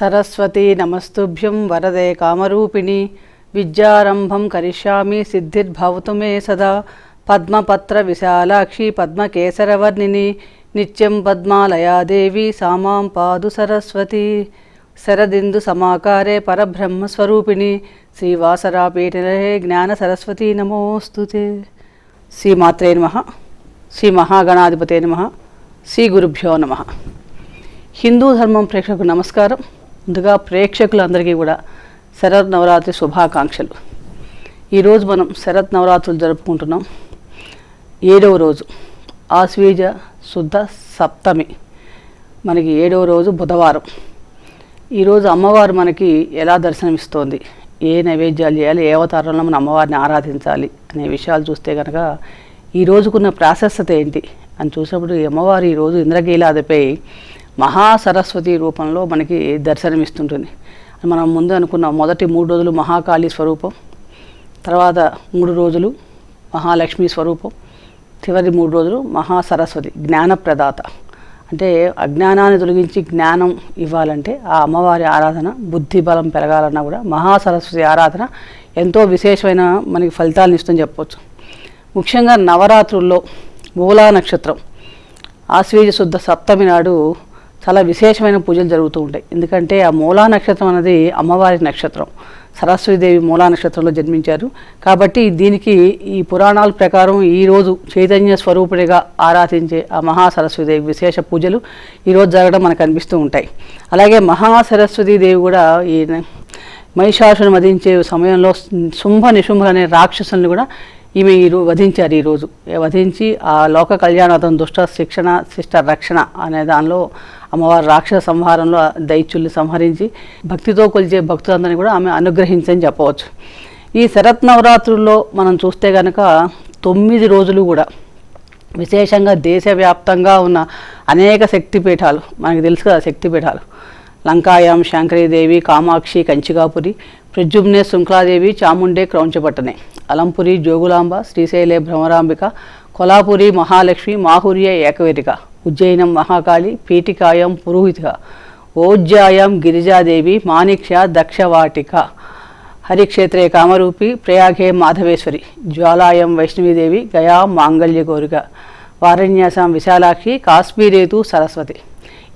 సరస్వతి నమస్తుభ్యం వరదే కామరూపిణి. విద్యారంభం కరిష్యామి సిద్ధిర్భవతు మే సదా. పద్మపత్ర విశాలాక్షి పద్మకేసరవర్ణిని. నిత్యం పద్మాలయాదేవి సామాం పాదు సరస్వతి. శరదిందు సమాకారే పరబ్రహ్మస్వరూపిణి. శ్రీవాసరాపీఠే జ్ఞాన సరస్వతి నమోస్తుతే శ్రీమాత్రే నమ. శ్రీ మహాగణాధిపతే నమ. శ్రీ గురుభ్యో నమ. హిందూ ధర్మం ప్రేక్షకు నమస్కారం. ముందుగా ప్రేక్షకులందరికీ కూడా శరత్ నవరాత్రి శుభాకాంక్షలు. ఈరోజు మనం శరత్ నవరాత్రులు జరుపుకుంటున్నాం. ఏడవ రోజు ఆశ్వీజ శుద్ధ సప్తమి. మనకి ఏడవ రోజు బుధవారం. ఈరోజు అమ్మవారు మనకి ఎలా దర్శనమిస్తోంది? ఏ నైవేద్యాలు చేయాలి? ఏ అవతారంలో మనం అమ్మవారిని ఆరాధించాలి? అనే విషయాలు చూస్తే కనుక ఈ రోజుకున్న ప్రాశస్యత ఏంటి? అని చూసినప్పుడు ఈ అమ్మవారు ఈరోజు ఇంద్రకీలాదిపై మహాసరస్వతి రూపంలో మనకి దర్శనమిస్తుంటుంది మనం ముందు అనుకున్న మొదటి మూడు రోజులు మహాకాళి స్వరూపం తర్వాత మూడు రోజులు మహాలక్ష్మి స్వరూపం చివరి మూడు రోజులు మహాసరస్వతి జ్ఞానప్రదాత. అంటే అజ్ఞానాన్ని తొలగించి జ్ఞానం ఇవ్వాలంటే ఆ అమ్మవారి ఆరాధన బుద్ధి బలం పెరగాలన్నా కూడా మహాసరస్వతి ఆరాధన ఎంతో విశేషమైన మనకి ఫలితాలను ఇస్తుందని చెప్పవచ్చు ముఖ్యంగా నవరాత్రుల్లో మూలా నక్షత్రం ఆశ్వేజ శుద్ధ సప్తమి నాడు చాలా విశేషమైన పూజలు జరుగుతూ ఉంటాయి. ఎందుకంటే ఆ మూలా నక్షత్రం అనేది అమ్మవారి నక్షత్రం. సరస్వతీదేవి మూలా నక్షత్రంలో జన్మించారు. కాబట్టి దీనికి ఈ పురాణాల ప్రకారం ఈరోజు చైతన్య స్వరూపుడిగా ఆరాధించే ఆ మహాసరస్వతీదేవి విశేష పూజలు ఈరోజు జరగడం మనకు అనిపిస్తూ ఉంటాయి. అలాగే మహాసరస్వతీదేవి కూడా ఈ మహిషాసును వధించే సమయంలో శుంభ నిశుంభ అనే రాక్షసులను కూడా ఈమె ఈరో వధించారు ఈరోజు వధించి ఆ లోక కళ్యాణార్థం దుష్ట శిక్షణ శిష్ట రక్షణ అనే దానిలో అమ్మవారు రాక్షస సంహారంలో దైత్యుల్ని సంహరించి భక్తితో కొలిచే భక్తులందరినీ కూడా ఆమె అనుగ్రహించని చెప్పవచ్చు. ఈ శరత్ నవరాత్రుల్లో మనం చూస్తే కనుక తొమ్మిది రోజులు కూడా విశేషంగా దేశవ్యాప్తంగా ఉన్న అనేక శక్తిపీఠాలు మనకి తెలుసు కదా శక్తిపీఠాలు లంకాయాం శాంకరీదేవి కామాక్షి కంచికాపురి ప్రజుమ్నే శృంఖలాదేవి చాముండే క్రౌంచపట్టనే అలంపురి జోగులాంబ శ్రీశైలే భ్రమరాంబిక కొలాపురి మహాలక్ష్మి మాహుర్య ఏకవేరిక ఉజ్జయినం మహాకాళి పీఠికాయం పురోహితిక ఓజ్జాయం గిరిజాదేవి మాణిక్ష దక్షవాటిక హరిక్షేత్రే కామరూపి ప్రయాగే మాధవేశ్వరి జ్వాలాయం వైష్ణవీదేవి గయా మాంగళ్య కోరిక వారణ్యాసం విశాలాక్షి కాశ్మీరేతు సరస్వతి.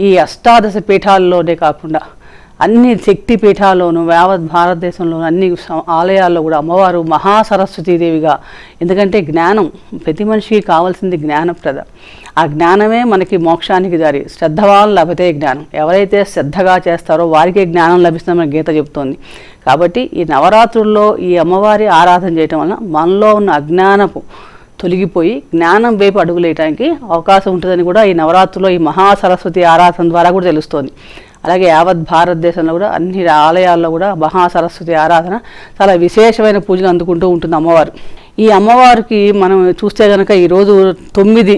ఈ అష్టాదశ పీఠాల్లోనే కాకుండా అన్ని శక్తి పీఠాల్లోనూ యావత్ భారతదేశంలోనూ అన్ని ఆలయాల్లో కూడా అమ్మవారు మహాసరస్వతీదేవిగా ఎందుకంటే జ్ఞానం ప్రతి మనిషికి కావాల్సింది జ్ఞానప్రద. ఆ జ్ఞానమే మనకి మోక్షానికి దారి శ్రద్ధ వాళ్ళు లభితే జ్ఞానం. ఎవరైతే శ్రద్ధగా చేస్తారో వారికే జ్ఞానం లభిస్తుందని గీత చెబుతోంది కాబట్టి ఈ నవరాత్రుల్లో ఈ అమ్మవారి ఆరాధన చేయటం వలన మనలో ఉన్న అజ్ఞానపు తొలగిపోయి జ్ఞానం వైపు అడుగులేయడానికి అవకాశం ఉంటుందని కూడా ఈ నవరాత్రుల్లో ఈ మహాసరస్వతి ఆరాధన ద్వారా కూడా తెలుస్తోంది. అలాగే యావత్ భారతదేశంలో కూడా అన్ని ఆలయాల్లో కూడా మహాసరస్వతి ఆరాధన చాలా విశేషమైన పూజలు అందుకుంటూ ఉంటుంది అమ్మవారు. ఈ అమ్మవారికి మనం చూస్తే కనుక ఈరోజు తొమ్మిది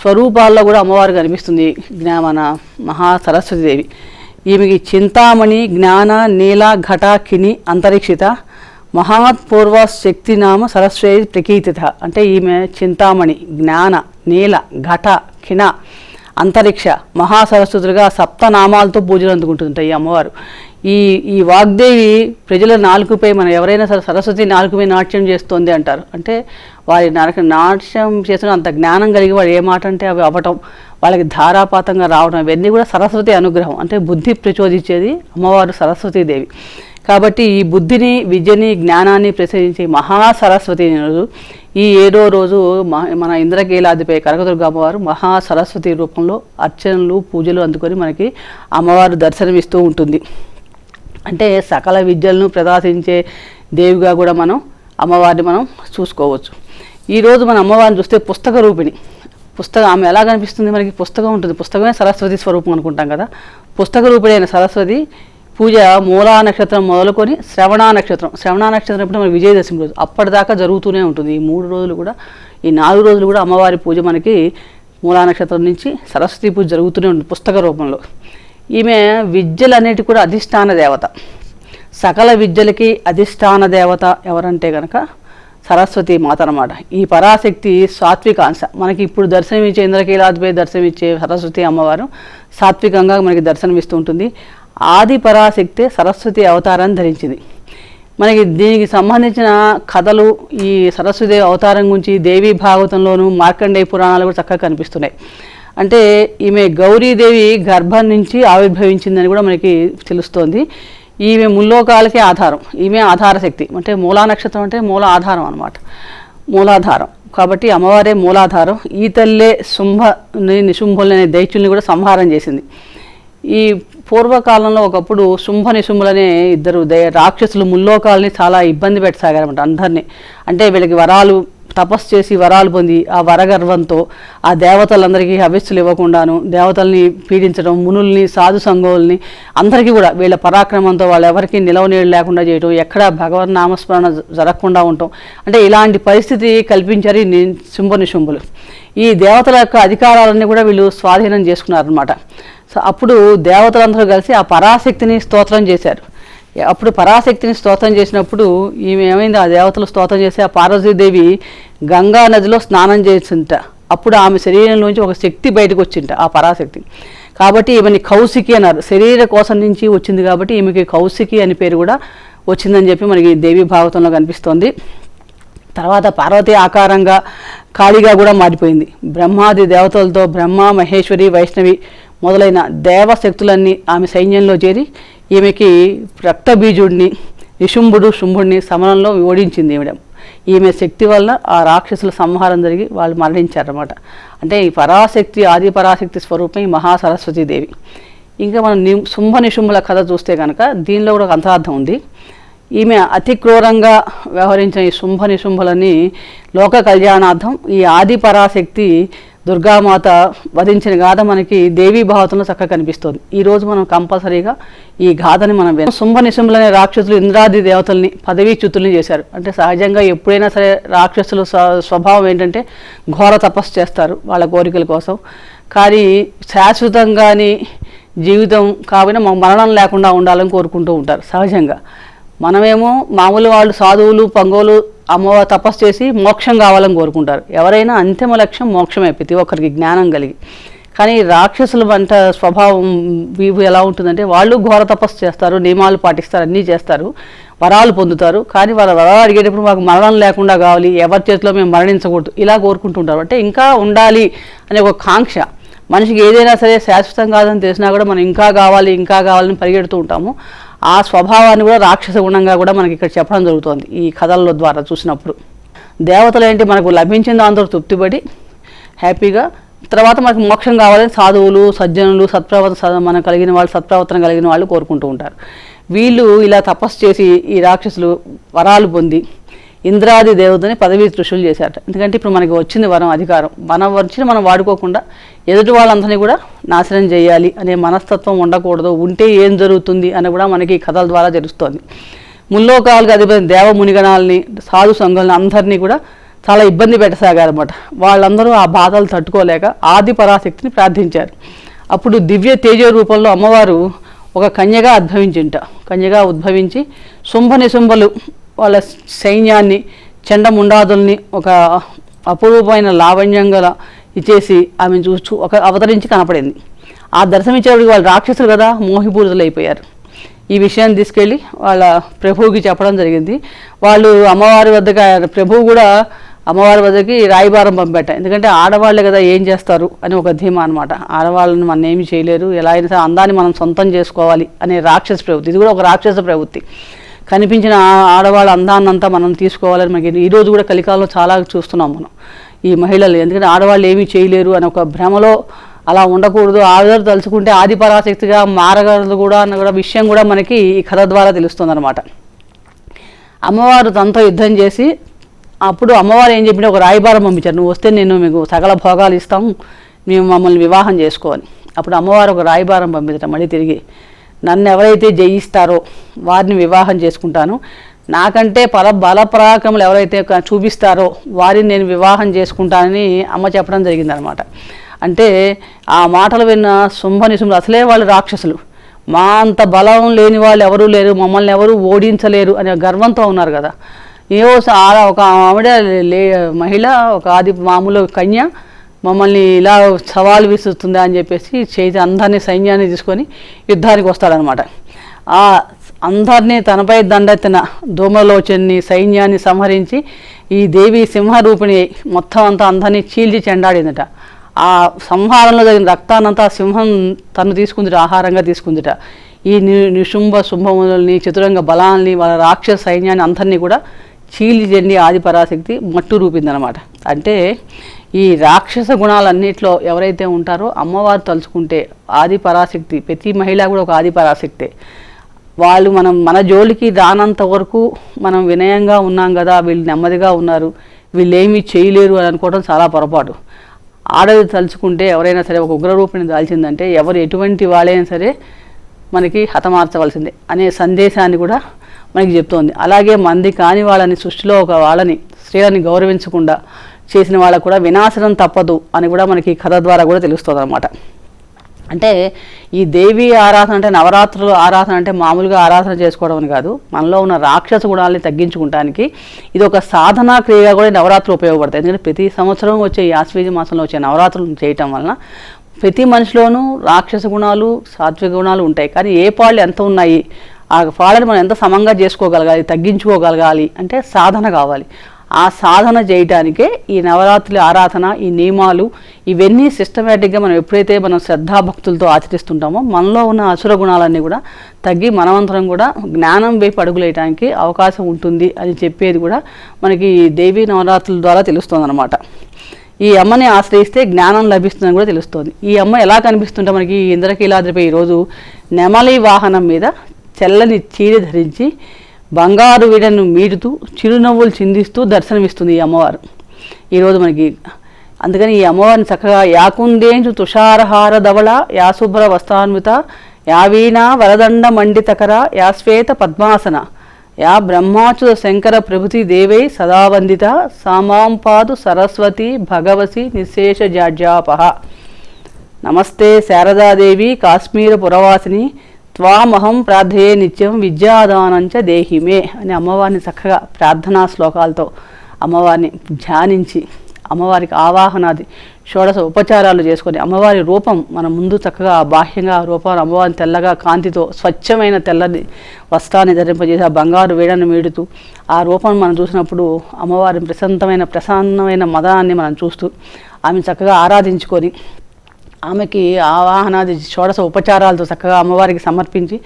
స్వరూపాల్లో కూడా అమ్మవారు కనిపిస్తుంది. జ్ఞా మన మహాసరస్వతీదేవి ఈమెకి చింతామణి జ్ఞాన నీల ఘటాకిని అంతరిక్షిత మహాత్ పూర్వ శక్తి నామ సరస్వతి ప్రకీర్తిత. అంటే ఈమె చింతామణి జ్ఞాన నీల ఘట కిణ అంతరిక్ష మహాసరస్వతులుగా సప్తనామాలతో పూజలు అందుకుంటుంటాయి ఈ అమ్మవారు. ఈ ఈ వాగ్దేవి ప్రజల నాలుగుపై మనం ఎవరైనా సరే సరస్వతి నాలుగుపై నాట్యం చేస్తోంది అంటారు. అంటే వారి నరక నాట్యం చేసిన అంత జ్ఞానం కలిగి వాడు ఏ మాట అంటే అవి అవ్వటం వాళ్ళకి ధారాపాతంగా రావడం ఇవన్నీ కూడా సరస్వతి అనుగ్రహం. అంటే బుద్ధి ప్రచోదించేది అమ్మవారు సరస్వతీదేవి. కాబట్టి ఈ బుద్ధిని విద్యని జ్ఞానాన్ని ప్రసరించే మహాసరస్వతి రోజు ఈ ఏడో రోజు మన ఇంద్రకీలాదిపై కనకదుర్గమ్మవారు మహాసరస్వతి రూపంలో అర్చనలు పూజలు అందుకొని మనకి అమ్మవారు దర్శనమిస్తూ ఉంటుంది. అంటే సకల విద్యలను ప్రదర్శించే దేవిగా కూడా మనం అమ్మవారిని మనం చూసుకోవచ్చు. ఈరోజు మన అమ్మవారిని చూస్తే పుస్తక రూపిణి. పుస్తకం ఆమె ఎలా కనిపిస్తుంది? మనకి పుస్తకం ఉంటుంది. పుస్తకమే సరస్వతి స్వరూపం అనుకుంటాం కదా. పుస్తక రూపిణి అయిన సరస్వతి పూజ మూలా నక్షత్రం మొదలుకొని శ్రవణ నక్షత్రం. శ్రవణ నక్షత్రం అంటే మన విజయదశమి రోజు. అప్పటిదాకా జరుగుతూనే ఉంటుంది. ఈ మూడు రోజులు కూడా ఈ నాలుగు రోజులు కూడా అమ్మవారి పూజ మనకి మూలా నక్షత్రం నుంచి సరస్వతి పూజ జరుగుతూనే ఉంటుంది పుస్తక రూపంలో. ఈమె విద్యలన్నిటి కూడా అధిష్టాన దేవత. సకల విద్యలకి అధిష్టాన దేవత ఎవరంటే కనుక సరస్వతి మాత అన్నమాట. ఈ పరాశక్తి సాత్వికాంశ మనకి ఇప్పుడు దర్శనమిచ్చే ఇంద్రకీలాదిపై దర్శనమిచ్చే సరస్వతి అమ్మవారు సాత్వికంగా మనకి దర్శనమిస్తూ ఉంటుంది. ఆది పరాశక్తే సరస్వతి అవతారాన్ని ధరించింది. మనకి దీనికి సంబంధించిన కథలు ఈ సరస్వతి అవతారం గురించి దేవి భాగవతంలోను మార్కండేయ పురాణాలు కూడా చక్కగా కనిపిస్తున్నాయి. అంటే ఈమె గౌరీదేవి గర్భం నుంచి ఆవిర్భవించిందని కూడా మనకి తెలుస్తోంది. ఈమె ముల్లోకాలకే ఆధారం ఈమె ఆధార శక్తి. అంటే మూలా నక్షత్రం అంటే మూల ఆధారం అనమాట మూలాధారం. కాబట్టి అమ్మవారే మూలాధారం. ఈ తల్లే శుంభ నిశుంభులనే దైత్యుల్ని కూడా సంహారం చేసింది. ఈ పూర్వకాలంలో ఒకప్పుడు శుంభ నిశుంభులనే ఇద్దరు దయ రాక్షసులు ముల్లోకాలని చాలా ఇబ్బంది పెట్టసాగారనమాట అందరినీ. అంటే వీళ్ళకి వరాలు తపస్సు చేసి వరాలు పొంది ఆ వరగర్వంతో ఆ దేవతలందరికీ హవిస్సులు ఇవ్వకుండాను దేవతల్ని పీడించడం మునుల్ని సాధు సంఘోల్ని అందరికీ కూడా వీళ్ళ పరాక్రమంతో వాళ్ళు ఎవరికి నిలవనీళ్ళు లేకుండా చేయటం ఎక్కడ భగవన్ నామస్మరణ జరగకుండా ఉండటం. అంటే ఇలాంటి పరిస్థితి కల్పించారు ఈ శుంభ నిశుంభులు ఈ దేవతల యొక్క అధికారాలన్నీ కూడా వీళ్ళు స్వాధీనం చేసుకున్నారనమాట సో అప్పుడు దేవతలందరూ కలిసి ఆ పరాశక్తిని స్తోత్రం చేశారు. అప్పుడు పరాశక్తిని స్తోత్రం చేసినప్పుడు ఈమె ఏమైంది? ఆ దేవతలు స్తోత్రం చేసి ఆ పార్వతీదేవి గంగా నదిలో స్నానం చేసింట. అప్పుడు ఆమె శరీరంలోంచి ఒక శక్తి బయటకు వచ్చింట ఆ పరాశక్తి. కాబట్టి ఈమెని కౌశికి అన్నారు. శరీర కోసం నుంచి వచ్చింది కాబట్టి ఈమెకి కౌశికి అని పేరు కూడా వచ్చిందని చెప్పి మనకి దేవి భాగవతంలో కనిపిస్తోంది. తర్వాత పార్వతి ఆకారంగా కాళీగా కూడా మారిపోయింది. బ్రహ్మాది దేవతలతో బ్రహ్మ మహేశ్వరి వైష్ణవి మొదలైన దేవశక్తులన్నీ ఆమె సైన్యంలో చేరి ఈమెకి రక్తబీజుడిని నిశుంభుడు శుంభుడిని సమరంలో ఓడించింది ఈవిడ. ఈమె శక్తి వల్ల ఆ రాక్షసుల సంహారం జరిగి వాళ్ళు మరణించారన్నమాట. అంటే ఈ పరాశక్తి ఆది పరాశక్తి స్వరూపం ఈ మహాసరస్వతీదేవి ఇంకా మనం ని శుంభ నిశుంభుల కథ చూస్తే కనుక దీనిలో కూడా ఒక అంతరార్థం ఉంది. ఈమె అతి క్రూరంగా వ్యవహరించిన ఈ శుంభ నిశుంభులని లోక కళ్యాణార్థం ఈ ఆది పరాశక్తి దుర్గామాత వధించిన గాథ మనకి దేవీ భావతంలో చక్కగా కనిపిస్తుంది. ఈ రోజు మనం కంపల్సరీగా ఈ గాథని మనం వినాలి. శుంభ నిశుంభులనే రాక్షసులు ఇంద్రాది దేవతల్ని పదవీచ్యుతుల్ని చేశారు. అంటే సహజంగా ఎప్పుడైనా సరే రాక్షసులు స్వభావం ఏంటంటే ఘోర తపస్సు చేస్తారు వాళ్ళ కోరికల కోసం. కానీ శాశ్వతంగాని జీవితం కాబట్టి మరణం లేకుండా ఉండాలని కోరుకుంటూ ఉంటారు సహజంగా. మనమేమో మామూలు వాళ్ళు సాధువులు పంగోలు అమ్మవారు తపస్సు చేసి మోక్షం కావాలని కోరుకుంటారు. ఎవరైనా అంతిమ లక్ష్యం మోక్షమే ప్రతి ఒక్కరికి జ్ఞానం కలిగి. కానీ రాక్షసుల వంట స్వభావం వీవు ఎలా ఉంటుందంటే వాళ్ళు ఘోర తపస్సు చేస్తారు నియమాలు పాటిస్తారు అన్నీ చేస్తారు వరాలు పొందుతారు. కానీ వాళ్ళ వరాలు అడిగేటప్పుడు మాకు మరణం లేకుండా కావాలి ఎవరి చేతిలో మేము మరణించకూడదు ఇలా కోరుకుంటుంటారు. అంటే ఇంకా ఉండాలి అనే ఒక కాంక్ష. మనిషికి ఏదైనా సరే శాశ్వతం కాదని తెలిసినా కూడా మనం ఇంకా కావాలి ఇంకా కావాలని పరిగెడుతూ ఉంటాము. ఆ స్వభావాన్ని కూడా రాక్షస గుణంగా కూడా మనకి ఇక్కడ చెప్పడం జరుగుతుంది ఈ కథల ద్వారా చూసినప్పుడు. దేవతలు ఏంటి? మనకు లభించిన దాంతో తృప్తిపడి హ్యాపీగా తర్వాత మనకు మోక్షం కావాలని సాధువులు సజ్జనులు సత్ప్రవర్తన మనం కలిగిన వాళ్ళు సత్ప్రవర్తన కలిగిన వాళ్ళు కోరుకుంటూ ఉంటారు. వీళ్ళు ఇలా తపస్సు చేసి ఈ రాక్షసులు వరాలు పొంది ఇంద్రాది దేవతని పదవీ దృష్టిలు చేశారట. ఎందుకంటే ఇప్పుడు మనకి వచ్చింది వరం అధికారం. మనం వచ్చిన మనం వాడుకోకుండా ఎదుటి వాళ్ళందరినీ కూడా నాశనం చేయాలి అనే మనస్తత్వం ఉండకూడదు. ఉంటే ఏం జరుగుతుంది అని కూడా మనకి కథల ద్వారా తెలుస్తోంది. ముల్లోకాలకు అధిపతి దేవ మునిగణాలని సాధు సంఘాలని అందరినీ కూడా చాలా ఇబ్బంది పెట్టసాగారన్నమాట. వాళ్ళందరూ ఆ బాధలు తట్టుకోలేక ఆది పరాశక్తిని ప్రార్థించారు. అప్పుడు దివ్య తేజ రూపంలో అమ్మవారు ఒక కన్యగా ఉద్భవించింట. కన్యగా ఉద్భవించి శుంభ నిశుంభలు వాళ్ళ సైన్యాన్ని చండముండాదుల్ని ఒక అపురూపమైన లావణ్యం గల ఇచ్చేసి ఆమెను చూస్తూ ఒక అవతరించి కనపడింది. ఆ దర్శనం ఇచ్చేవాడికి వాళ్ళు రాక్షసులు కదా మోహిపూరితులైపోయారు ఈ విషయాన్ని తీసుకెళ్ళి వాళ్ళ ప్రభువుకి చెప్పడం జరిగింది. వాళ్ళు అమ్మవారి వద్దకు ప్రభువు కూడా అమ్మవారి వద్దకి రాయిబారం పంపేట. ఎందుకంటే ఆడవాళ్ళే కదా ఏం చేస్తారు అని ఒక ధీమా అనమాట ఆడవాళ్ళని మనం ఏమి చేయలేరు. ఎలా అయినా సరే అందాన్ని మనం సొంతం చేసుకోవాలి అనే రాక్షస ప్రవృత్తి. ఇది కూడా ఒక రాక్షస ప్రవృత్తి. కనిపించిన ఆడవాళ్ళ అందాన్నంతా మనం తీసుకోవాలని మనకి ఈరోజు కూడా కలికాలంలో చాలా చూస్తున్నాం మనం ఈ మహిళలు. ఎందుకంటే ఆడవాళ్ళు ఏమీ చేయలేరు అని ఒక భ్రమలో అలా ఉండకూడదు. ఆడవారు తలుచుకుంటే ఆది పరాశక్తిగా మారగలదు కూడా అన్న కూడా విషయం కూడా మనకి ఈ కథ ద్వారా తెలుస్తుంది అమ్మవారు తనతో యుద్ధం చేసి అప్పుడు అమ్మవారు ఏం చెప్పిన ఒక రాయబారం పంపించారు. నువ్వు వస్తే నేను మీకు సకల భోగాలు ఇస్తాం. మేము మమ్మల్ని వివాహం చేసుకోవాలి అప్పుడు అమ్మవారు ఒక రాయబారం పంపించడం. మళ్ళీ తిరిగి నన్ను ఎవరైతే జయిస్తారో వారిని వివాహం చేసుకుంటాను. నాకంటే పల బల ఎవరైతే చూపిస్తారో వారిని నేను వివాహం చేసుకుంటానని అమ్మ చెప్పడం జరిగిందనమాట. అంటే ఆ మాటలు విన్న శుంభనిశుంభులు అసలే వాళ్ళు రాక్షసులు. మా అంత బలం లేని వాళ్ళు ఎవరూ లేరు మమ్మల్ని ఎవరూ ఓడించలేరు అనే గర్వంతో ఉన్నారు కదా. ఏవో ఆడ ఒక ఆవిడ లే మహిళ ఒక ఆది మామూలు కన్య మమ్మల్ని ఇలా సవాలు విసురుతుందా అని చెప్పేసి చేతి అందరినీ సైన్యాన్ని తీసుకొని యుద్ధానికి వస్తాడనమాట ఆ అందరినీ తనపై దండెత్తిన ధూమలోచన్ని సైన్యాన్ని సంహరించి ఈ దేవి సింహరూపిణి మొత్తం అంతా అందరినీ చీల్చి చెండాడిందట. ఆ సంహారంలో జరిగిన రక్తానంతా సింహం తను తీసుకుందిట ఆహారంగా తీసుకుందిట. ఈ నిశుంభ శుంభములని చతురంగ బలాల్ని వాళ్ళ రాక్షస సైన్యాన్ని అందరినీ కూడా చీలి చెండి ఆది పరాశక్తి మట్టు రూపిందనమాట అంటే ఈ రాక్షస గుణాలన్నింటిలో ఎవరైతే ఉంటారో అమ్మవారు తలుచుకుంటే ఆది పరాశక్తి ప్రతి మహిళ కూడా ఒక ఆది పరాశక్తే. వాళ్ళు మనం మన జోలికి రానంత వరకు మనం వినయంగా ఉన్నాం కదా వీళ్ళు నెమ్మదిగా ఉన్నారు వీళ్ళు ఏమీ చేయలేరు అని అనుకోవడం చాలా పొరపాటు. ఆడది తలుచుకుంటే ఎవరైనా సరే ఒక ఉగ్రరూపిణి దాల్చిందంటే ఎవరు ఎటువంటి వాళ్ళైనా సరే మనకి హతమార్చవలసిందే అనే సందేశాన్ని కూడా మనకి చెప్తోంది. అలాగే మంది కాని వాళ్ళని సృష్టిలో ఒక వాళ్ళని స్త్రీలని గౌరవించకుండా చేసిన వాళ్ళకు కూడా వినాశనం తప్పదు అని కూడా మనకి కథ ద్వారా కూడా తెలుస్తుంది అనమాట అంటే ఈ దేవి ఆరాధన అంటే నవరాత్రులు ఆరాధన అంటే మామూలుగా ఆరాధన చేసుకోవడం అని కాదు మనలో ఉన్న రాక్షస గుణాలని తగ్గించుకోవడానికి ఇది ఒక సాధనా క్రియగా కూడా నవరాత్రులు ఉపయోగపడతాయి. ఎందుకంటే ప్రతి సంవత్సరం వచ్చే ఈ మాసంలో వచ్చే నవరాత్రులు చేయటం వలన ప్రతి మనిషిలోనూ రాక్షస గుణాలు సాత్విక గుణాలు ఉంటాయి. కానీ ఏ పాళ్ళు ఎంత ఉన్నాయి ఆ పాళ్ళని మనం ఎంత సమంగా చేసుకోగలగాలి తగ్గించుకోగలగాలి అంటే సాధన కావాలి. ఆ సాధన చేయటానికే ఈ నవరాత్రి ఆరాధన ఈ నియమాలు ఇవన్నీ సిస్టమేటిక్గా మనం ఎప్పుడైతే మనం శ్రద్ధాభక్తులతో ఆచరిస్తుంటామో మనలో ఉన్న అసుర గుణాలన్నీ కూడా తగ్గి మనమంతరం కూడా జ్ఞానం వైపు అడుగులేయడానికి అవకాశం ఉంటుంది అని చెప్పేది కూడా మనకి ఈ దేవీ నవరాత్రుల ద్వారా తెలుస్తుంది ఈ అమ్మని ఆశ్రయిస్తే జ్ఞానం లభిస్తుందని కూడా తెలుస్తుంది. ఈ అమ్మ ఎలా కనిపిస్తుంటే మనకి ఈ ఇంద్రకీలాద్రిపై ఈరోజు నెమలి వాహనం మీద చల్లని చీర ధరించి బంగారు వీడను మీడుతూ చిరునవ్వులు చిందిస్తూ దర్శనమిస్తుంది ఈ అమ్మవారు. ఈరోజు మనకి అందుకని ఈ అమ్మవారిని చక్కగా యాకుందేంచు తుషారహార ధవళ యాశుభ్ర వస్త్రాన్విత యావీణ వరదండ మండితకర యాశ్వేత పద్మాసన యా బ్రహ్మాచుర శంకర ప్రభుతి దేవై సదావందిత సామాంపాదు సరస్వతి భగవసి నిశేష జాడ్యాపహ నమస్తే శారదాదేవి కాశ్మీర పురవాసిని త్వామహం ప్రార్థయే నిత్యం విద్యాదానంచ దేహిమే అని అమ్మవారిని చక్కగా ప్రార్థనా శ్లోకాలతో అమ్మవారిని ధ్యానించి అమ్మవారికి ఆవాహనాది షోడశ ఉపచారాలు చేసుకొని అమ్మవారి రూపం మన ముందు చక్కగా బాహ్యంగా రూపాన్ని అమ్మవారిని తెల్లగా కాంతితో స్వచ్ఛమైన తెల్లని వస్త్రాన్ని ధరింపజేసి ఆ బంగారు వేడను మీడుతూ ఆ రూపం మనం చూసినప్పుడు అమ్మవారి ప్రశాంతమైన ప్రశాంతమైన మదనాన్ని మనం చూస్తూ ఆమె చక్కగా ఆరాధించుకొని ఆమెకి ఆవాహనాది షోడశ ఉపచారాలతో చక్కగా అమ్మవారికి సమర్పించి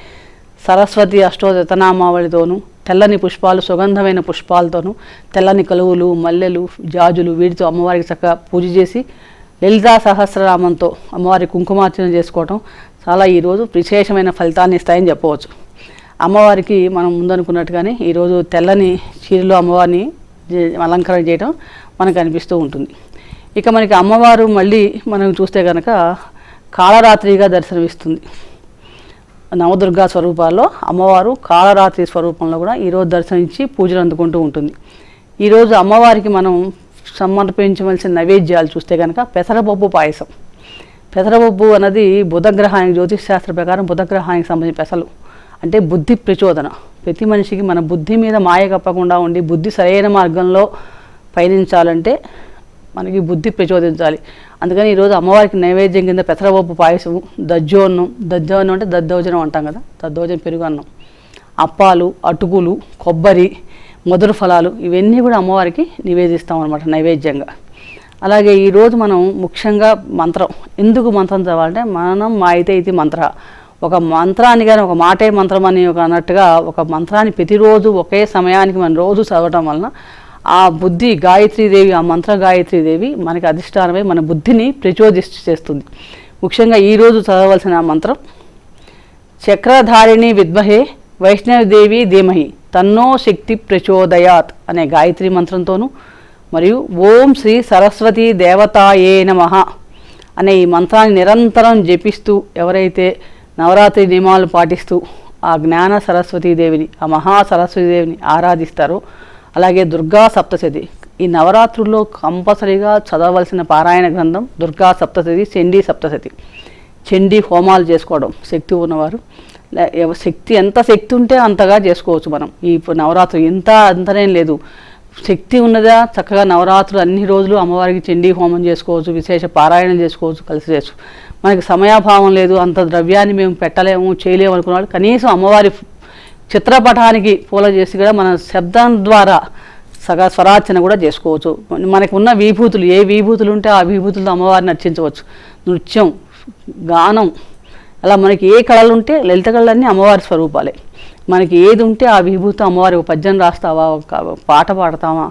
సరస్వతి అష్టోదతనామావళితోనూ తెల్లని పుష్పాలు సుగంధమైన పుష్పాలతోనూ తెల్లని కలువులు మల్లెలు జాజులు వీటితో అమ్మవారికి చక్కగా పూజ చేసి లలితా సహస్రనామంతో అమ్మవారి కుంకుమార్చన చేసుకోవటం చాలా ఈరోజు విశేషమైన ఫలితాన్ని ఇస్తాయని చెప్పవచ్చు. అమ్మవారికి మనం ముందనుకున్నట్టుగానే ఈరోజు తెల్లని చీరలో అమ్మవారిని అలంకరణ చేయడం మనకు అనిపిస్తూ ఉంటుంది. ఇక మనకి అమ్మవారు మళ్ళీ మనం చూస్తే కనుక కాళరాత్రిగా దర్శనమిస్తుంది. నవదుర్గా స్వరూపాల్లో అమ్మవారు కాళరాత్రి స్వరూపంలో కూడా ఈరోజు దర్శనించి పూజలు అందుకుంటూ ఉంటుంది. ఈరోజు అమ్మవారికి మనం సమర్పించవలసిన నైవేద్యాలు చూస్తే కనుక పెసరపప్పు పాయసం. పెసరపప్పు అన్నది బుధగ్రహానికి జ్యోతిష్ శాస్త్ర ప్రకారం బుధగ్రహానికి సంబంధించిన పెసలు. అంటే బుద్ధి ప్రచోదన. ప్రతి మనిషికి మన బుద్ధి మీద మాయ కప్పకుండా ఉండి బుద్ధి సరైన మార్గంలో పయనించాలంటే మనకి బుద్ధి ప్రచోదించాలి. అందుకని ఈరోజు అమ్మవారికి నైవేద్యం కింద పెసరపప్పు పాయసం దజ్జోన్నం దజ్జోన్నం అంటే దద్దోజనం అంటాం కదా దద్దోజనం పెరుగు అన్నం అప్పాలు అటుకులు కొబ్బరి మధుర ఫలాలు ఇవన్నీ కూడా అమ్మవారికి నివేదిస్తాం అనమాట నైవేద్యంగా. అలాగే ఈరోజు మనం ముఖ్యంగా మంత్రం ఎందుకు మంత్రం చదవాలంటే మనం మా అయితే ఇది మంత్ర. ఒక మంత్రాన్ని కానీ ఒక మాటే మంత్రం అని ఒక అన్నట్టుగా ఒక మంత్రాన్ని ప్రతిరోజు ఒకే సమయానికి మనం రోజు చదవటం వలన ఆ బుద్ధి గాయత్రీదేవి ఆ మంత్ర గాయత్రీదేవి మనకి అధిష్టానమై మన బుద్ధిని ప్రచోదిష్ట చేస్తుంది. ముఖ్యంగా ఈరోజు చదవలసిన మంత్రం చక్రధారిణి విద్మహే వైష్ణవదేవి ధీమహి తన్నో శక్తి ప్రచోదయాత్ అనే గాయత్రి మంత్రంతోనూ మరియు ఓం శ్రీ సరస్వతి దేవతాయే నమ అనే ఈ మంత్రాన్ని నిరంతరం జపిస్తూ ఎవరైతే నవరాత్రి నియమాలు పాటిస్తూ ఆ జ్ఞాన సరస్వతీ దేవిని ఆ మహా సరస్వతీదేవిని ఆరాధిస్తారో అలాగే దుర్గా సప్తశతి. ఈ నవరాత్రుల్లో కంపల్సరీగా చదవలసిన పారాయణ గ్రంథం దుర్గా సప్తశతి చండీ సప్తశతి. చండీ హోమాలు చేసుకోవడం శక్తి ఉన్నవారు. శక్తి ఎంత శక్తి ఉంటే అంతగా చేసుకోవచ్చు మనం. ఈ నవరాత్రి ఇంత అంతనేం లేదు. శక్తి ఉన్నదా చక్కగా నవరాత్రులు అన్ని రోజులు అమ్మవారికి చండీ హోమం చేసుకోవచ్చు విశేష పారాయణం చేసుకోవచ్చు కలిసి చేసుకోవచ్చు మనకి సమయాభావం లేదు అంత ద్రవ్యాన్ని మేము పెట్టలేము చేయలేము అనుకున్న వాళ్ళు కనీసం అమ్మవారి చిత్రపటానికి పూల చేసి కూడా మన శబ్దం ద్వారా సగా స్వరార్చన కూడా చేసుకోవచ్చు. మనకు ఉన్న విభూతులు ఏ విభూతులు ఉంటే ఆ విభూతులతో అమ్మవారిని అర్చించవచ్చు నృత్యం గానం అలా మనకి ఏ కళలు ఉంటే లలిత కళలన్నీ అమ్మవారి స్వరూపాలే. మనకి ఏది ఉంటే ఆ విభూతి అమ్మవారి ఒక పద్యం రాస్తావా? ఒక పాట పాడతామా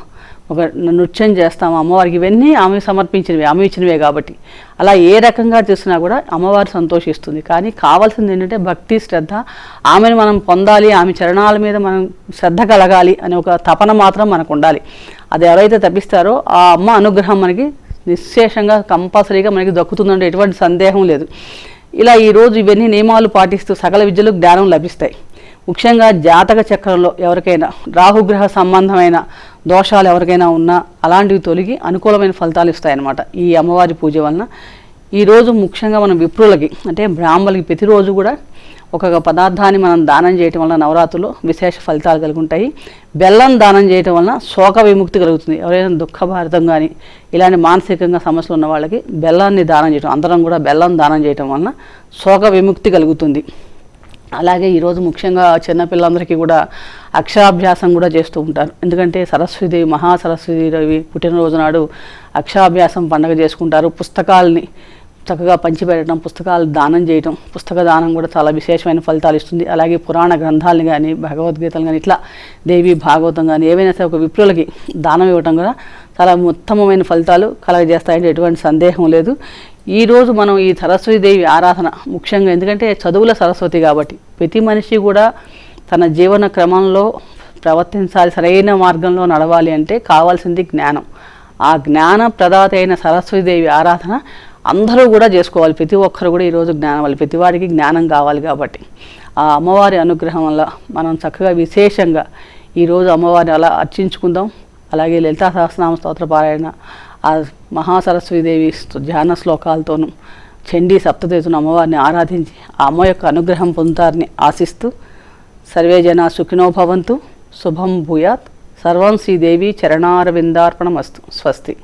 ఒక నృత్యం చేస్తామా అమ్మవారికి ఇవన్నీ ఆమె సమర్పించినవి ఆమె ఇచ్చినవే కాబట్టి. అలా ఏ రకంగా చేసినా కూడా అమ్మవారు సంతోషిస్తుంది. కానీ కావాల్సింది ఏంటంటే భక్తి శ్రద్ధ. ఆమెను మనం పొందాలి ఆమె చరణాల మీద మనం శ్రద్ధ కలగాలి అనే ఒక తపన మాత్రం మనకు ఉండాలి. అది ఎవరైతే తప్పిస్తారో ఆ అమ్మ అనుగ్రహం మనకి నిశ్శేషంగా కంపల్సరీగా మనకి దక్కుతుందంటే ఎటువంటి సందేహం లేదు. ఇలా ఈరోజు ఇవన్నీ నియమాలు పాటిస్తూ సకల విద్యలకు జ్ఞానం లభిస్తాయి. ముఖ్యంగా జాతక చక్రంలో ఎవరికైనా రాహుగ్రహ సంబంధమైన దోషాలు ఎవరికైనా ఉన్నా అలాంటివి తొలగి అనుకూలమైన ఫలితాలు ఇస్తాయన్నమాట ఈ అమ్మవారి పూజ వలన. ఈరోజు ముఖ్యంగా మనం విప్రులకి అంటే బ్రాహ్మలకి ప్రతిరోజు కూడా ఒక పదార్థాన్ని మనం దానం చేయటం వలన నవరాత్రుల్లో విశేష ఫలితాలు కలుగుంటాయి. బెల్లం దానం చేయటం వలన శోక విముక్తి కలుగుతుంది. ఎవరైనా దుఃఖభారితం కానీ ఇలాంటి మానసికంగా సమస్యలు ఉన్న వాళ్ళకి బెల్లాన్ని దానం చేయటం అందరం కూడా బెల్లం దానం చేయటం వలన శోక విముక్తి కలుగుతుంది. అలాగే ఈరోజు ముఖ్యంగా చిన్నపిల్లలందరికీ కూడా అక్షరాభ్యాసం కూడా చేస్తూ ఉంటారు. ఎందుకంటే సరస్వతిదేవి మహాసరస్వతిదేవి పుట్టినరోజు నాడు అక్షరాభ్యాసం పండగ చేసుకుంటారు. పుస్తకాలని చక్కగా పంచిపెట్టడం పుస్తకాలు దానం చేయటం పుస్తక దానం కూడా చాలా విశేషమైన ఫలితాలు ఇస్తుంది. అలాగే పురాణ గ్రంథాలను కానీ భగవద్గీతలు కానీ ఇట్లా దేవి భాగవతం కానీ ఏవైనా సరే ఒక విప్రులకి దానం ఇవ్వటం కూడా చాలా ఉత్తమమైన ఫలితాలు కలగజేస్తాయంటే ఎటువంటి సందేహం లేదు. ఈరోజు మనం ఈ సరస్వతీదేవి ఆరాధన ముఖ్యంగా ఎందుకంటే చదువుల సరస్వతి కాబట్టి ప్రతి మనిషి కూడా తన జీవన క్రమంలో ప్రవర్తించాలి సరైన మార్గంలో నడవాలి అంటే కావాల్సింది జ్ఞానం. ఆ జ్ఞాన ప్రదాత అయిన సరస్వతీదేవి ఆరాధన అందరూ కూడా చేసుకోవాలి. ప్రతి ఒక్కరు కూడా ఈరోజు జ్ఞానం వాళ్ళు ప్రతివాడికి జ్ఞానం కావాలి కాబట్టి. ఆ అమ్మవారి అనుగ్రహం వల్ల మనం చక్కగా విశేషంగా ఈరోజు అమ్మవారిని అలా అర్చించుకుందాం. అలాగే లలితా సహస్రనామ స్తోత్ర పారాయణ ఆ మహాసరస్వీదేవి ధ్యాన శ్లోకాలతోనూ చండీ సప్తదేతును అమ్మవారిని ఆరాధించి ఆ అమ్మ యొక్క అనుగ్రహం పొందుతారని ఆశిస్తూ సర్వే జన సుఖినో భవంతు శుభం భూయాత్ సర్వం శ్రీదేవి చరణారవిందార్పణమస్తు. స్వస్తి.